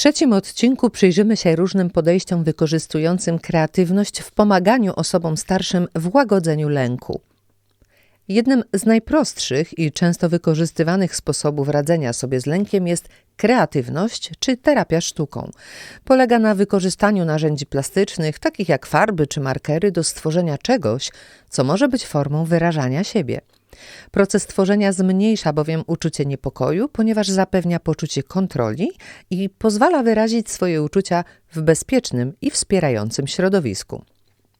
trzecim odcinku przyjrzymy się różnym podejściom wykorzystującym kreatywność w pomaganiu osobom starszym w łagodzeniu lęku. Jednym z najprostszych i często wykorzystywanych sposobów radzenia sobie z lękiem jest kreatywność czy terapia sztuką. Polega na wykorzystaniu narzędzi plastycznych, takich jak farby czy markery, do stworzenia czegoś, co może być formą wyrażania siebie. Proces tworzenia zmniejsza bowiem uczucie niepokoju, ponieważ zapewnia poczucie kontroli i pozwala wyrazić swoje uczucia w bezpiecznym i wspierającym środowisku.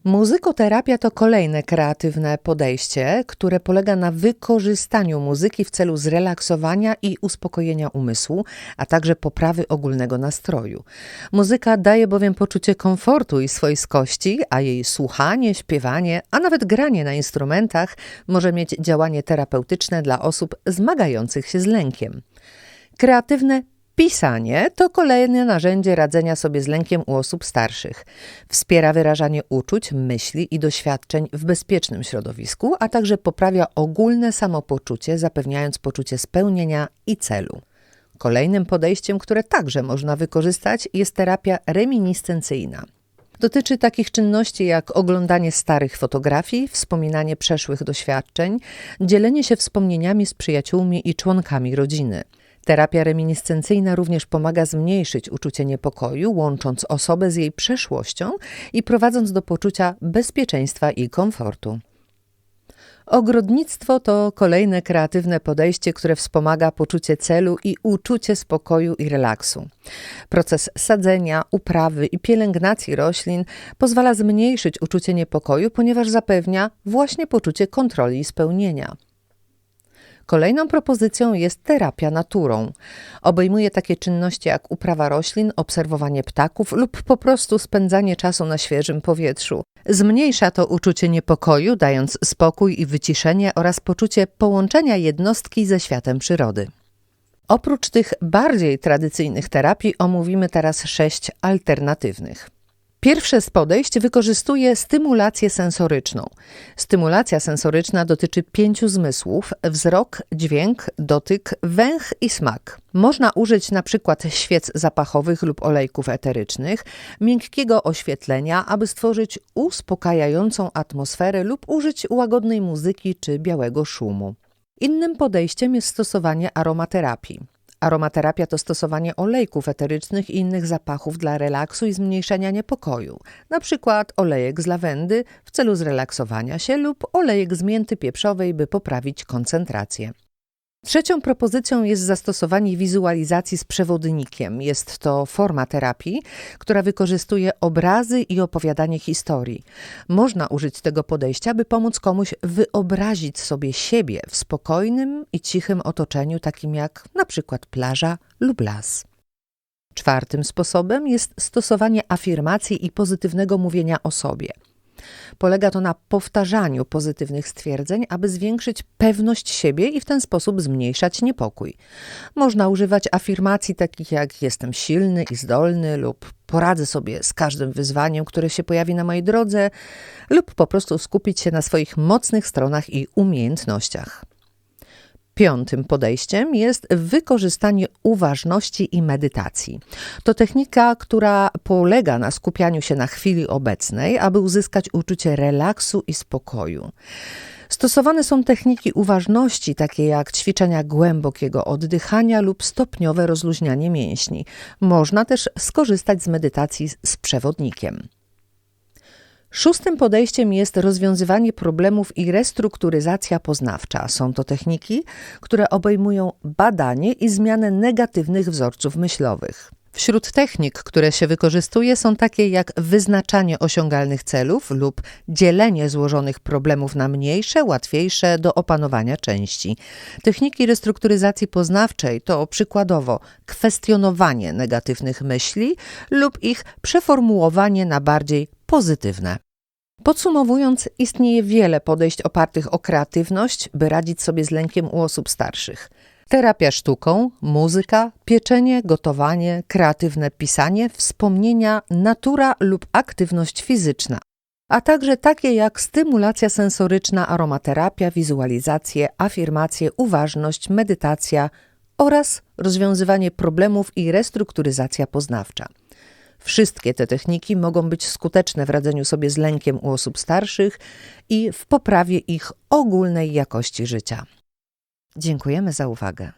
Muzykoterapia to kolejne kreatywne podejście, które polega na wykorzystaniu muzyki w celu zrelaksowania i uspokojenia umysłu, a także poprawy ogólnego nastroju. Muzyka daje bowiem poczucie komfortu i swojskości, a jej słuchanie, śpiewanie, a nawet granie na instrumentach może mieć działanie terapeutyczne dla osób zmagających się z lękiem. Kreatywne Pisanie to kolejne narzędzie radzenia sobie z lękiem u osób starszych. Wspiera wyrażanie uczuć, myśli i doświadczeń w bezpiecznym środowisku, a także poprawia ogólne samopoczucie, zapewniając poczucie spełnienia i celu. Kolejnym podejściem, które także można wykorzystać, jest terapia reminiscencyjna. Dotyczy takich czynności jak oglądanie starych fotografii, wspominanie przeszłych doświadczeń, dzielenie się wspomnieniami z przyjaciółmi i członkami rodziny – Terapia reminiscencyjna również pomaga zmniejszyć uczucie niepokoju, łącząc osobę z jej przeszłością i prowadząc do poczucia bezpieczeństwa i komfortu. Ogrodnictwo to kolejne kreatywne podejście, które wspomaga poczucie celu i uczucie spokoju i relaksu. Proces sadzenia, uprawy i pielęgnacji roślin pozwala zmniejszyć uczucie niepokoju, ponieważ zapewnia właśnie poczucie kontroli i spełnienia. Kolejną propozycją jest terapia naturą. Obejmuje takie czynności jak uprawa roślin, obserwowanie ptaków lub po prostu spędzanie czasu na świeżym powietrzu. Zmniejsza to uczucie niepokoju, dając spokój i wyciszenie oraz poczucie połączenia jednostki ze światem przyrody. Oprócz tych bardziej tradycyjnych terapii omówimy teraz sześć alternatywnych. Pierwsze z podejść wykorzystuje stymulację sensoryczną. Stymulacja sensoryczna dotyczy pięciu zmysłów: wzrok, dźwięk, dotyk, węch i smak. Można użyć na przykład świec zapachowych lub olejków eterycznych, miękkiego oświetlenia, aby stworzyć uspokajającą atmosferę lub użyć łagodnej muzyki czy białego szumu. Innym podejściem jest stosowanie aromaterapii. Aromaterapia to stosowanie olejków eterycznych i innych zapachów dla relaksu i zmniejszenia niepokoju, na przykład olejek z lawendy w celu zrelaksowania się lub olejek z mięty pieprzowej, by poprawić koncentrację. Trzecią propozycją jest zastosowanie wizualizacji z przewodnikiem. Jest to forma terapii, która wykorzystuje obrazy i opowiadanie historii. Można użyć tego podejścia, by pomóc komuś wyobrazić sobie siebie w spokojnym i cichym otoczeniu, takim jak na przykład plaża lub las. Czwartym sposobem jest stosowanie afirmacji i pozytywnego mówienia o sobie – Polega to na powtarzaniu pozytywnych stwierdzeń, aby zwiększyć pewność siebie i w ten sposób zmniejszać niepokój. Można używać afirmacji takich jak jestem silny i zdolny lub poradzę sobie z każdym wyzwaniem, które się pojawi na mojej drodze, lub po prostu skupić się na swoich mocnych stronach i umiejętnościach. Piątym podejściem jest wykorzystanie uważności i medytacji. To technika, która polega na skupianiu się na chwili obecnej, aby uzyskać uczucie relaksu i spokoju. Stosowane są techniki uważności, takie jak ćwiczenia głębokiego oddychania lub stopniowe rozluźnianie mięśni. Można też skorzystać z medytacji z przewodnikiem. Szóstym podejściem jest rozwiązywanie problemów i restrukturyzacja poznawcza. Są to techniki, które obejmują badanie i zmianę negatywnych wzorców myślowych. Wśród technik, które się wykorzystuje, są takie jak wyznaczanie osiągalnych celów lub dzielenie złożonych problemów na mniejsze, łatwiejsze do opanowania części. Techniki restrukturyzacji poznawczej to przykładowo kwestionowanie negatywnych myśli lub ich przeformułowanie na bardziej pozytywne. Podsumowując, istnieje wiele podejść opartych o kreatywność, by radzić sobie z lękiem u osób starszych. Terapia sztuką, muzyka, pieczenie, gotowanie, kreatywne pisanie, wspomnienia, natura lub aktywność fizyczna, a także takie jak stymulacja sensoryczna, aromaterapia, wizualizacje, afirmacje, uważność, medytacja oraz rozwiązywanie problemów i restrukturyzacja poznawcza. Wszystkie te techniki mogą być skuteczne w radzeniu sobie z lękiem u osób starszych i w poprawie ich ogólnej jakości życia. Dziękujemy za uwagę.